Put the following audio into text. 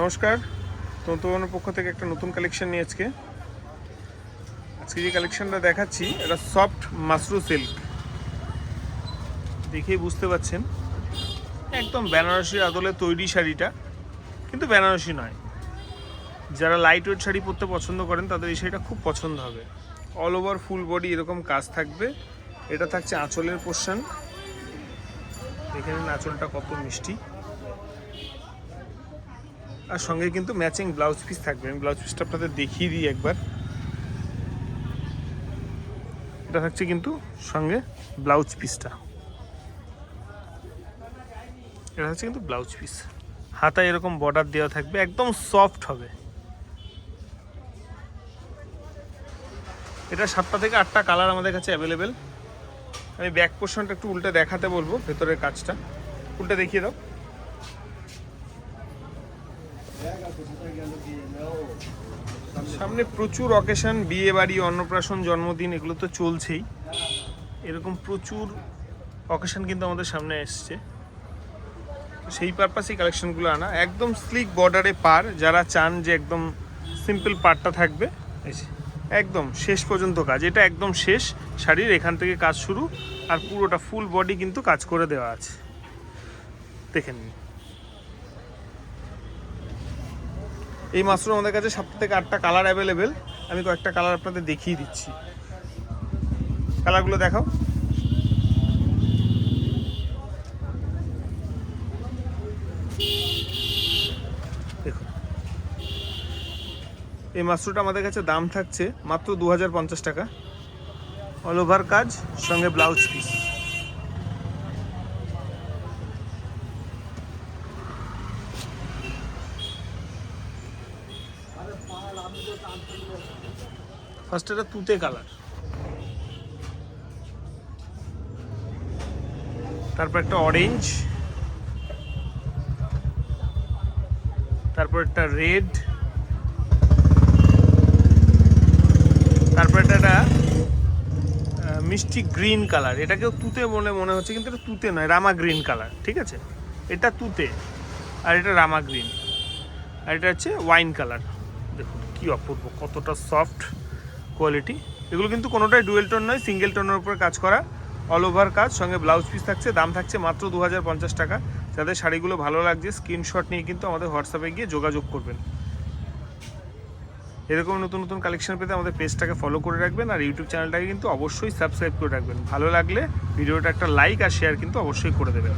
নমস্কার তন্তুবনের পক্ষ থেকে একটা নতুন কালেকশন নিয়ে আজকে। আজকে যে কালেকশনটা দেখাচ্ছি, এটা সফট মাশরু সিল্ক দেখেই বুঝতে পাচ্ছেন, একদম বেনারসি আদলে তৈরি শাড়িটা, কিন্তু বেনারসি নয়। যারা লাইট ওয়েট শাড়ি পরতে পছন্দ করেন, তাদের এই শাড়িটা খুব পছন্দ হবে। অল ওভার ফুল বডি এরকম কাজ থাকবে। এটা থাকছে আঁচলের পোর্শন দেখে নিন আঁচলটা কত মিষ্টি। আর সঙ্গে কিন্তু ম্যাচিং ব্লাউজ পিস থাকবে। আমি ব্লাউজ পিসটা আপনাদের দেখিয়ে দিই একবার। এটা থাকছে কিন্তু সঙ্গে ব্লাউজ পিসটা এটা হচ্ছে কিন্তু ব্লাউজ পিস হাতায় এরকম বর্ডার দেওয়া থাকবে, একদম সফট হবে। এটা সাতটা থেকে আটটা কালার আমাদের কাছে অ্যাভেলেবেল আমি ব্যাক পোর্শনটা একটু উল্টে দেখাতে বলব, ভেতরের কাজটা। উল্টে দেখিয়ে দাও। সামনে প্রচুর অকেশন বিয়ে বাড়ি অন্নপ্রাশন জন্মদিন এগুলো তো চলছেই। এরকম প্রচুর অকেশন কিন্তু আমাদের সামনে এসছে। সেই পারপাসেই কালেকশনগুলো আনা। একদম স্লিক বর্ডারে পার। যারা চান যে একদম সিম্পল পারটা থাকবে একদম শেষ পর্যন্ত কাজ। এটা একদম শেষ শাড়ির এখান থেকে কাজ শুরু। আর পুরোটা ফুল বডি কিন্তু কাজ করে দেওয়া আছে। দেখে নিন। এই মাশরুম আমাদের কাছে সাত থেকে আটটা কালার অ্যাভেলেবেল আমি কয়েকটা কালার আপনাদের দেখিয়ে দিচ্ছি। কালারগুলো দেখাও। এই মাশরুমটা আমাদের কাছে দাম থাকছে মাত্র দু হাজার পঞ্চাশ টাকা। অল ওভার কাজ, সঙ্গে ব্লাউজ পিস ফার্স্ট এটা তুতে কালার তারপর একটা অরেঞ্জ তারপর একটা রেড তারপর একটা মিষ্টি গ্রিন কালার এটাকেও তুতে মনে মনে হচ্ছে, কিন্তু এটা তুতে নয়, রামা গ্রিন কালার ঠিক আছে? এটা তুতে, আর এটা রামা গ্রিন আর এটা হচ্ছে ওয়াইন কালার দেখুন, কি অপূর্ব, কতটা সফট কোয়ালিটি এগুলো কিন্তু কোনোটাই ডুয়েল টোন নয় সিঙ্গেল টোনের উপরে কাজ করা। অল ওভার কাজ, সঙ্গে ব্লাউজ পিস থাকছে, দাম থাকছে মাত্র দু হাজার পঞ্চাশ টাকা। যাদের শাড়িগুলো ভালো লাগছে স্ক্রিনশট নিয়ে কিন্তু আমাদের হোয়াটসঅ্যাপে গিয়ে যোগাযোগ করবেন। এরকম নতুন নতুন কালেকশন পেতে আমাদের পেজটাকে ফলো করে রাখবেন আর ইউটিউব চ্যানেলটাকে কিন্তু অবশ্যই সাবস্ক্রাইব করে রাখবেন। ভালো লাগলে ভিডিওটা একটা লাইক আর শেয়ার কিন্তু অবশ্যই করে দেবেন।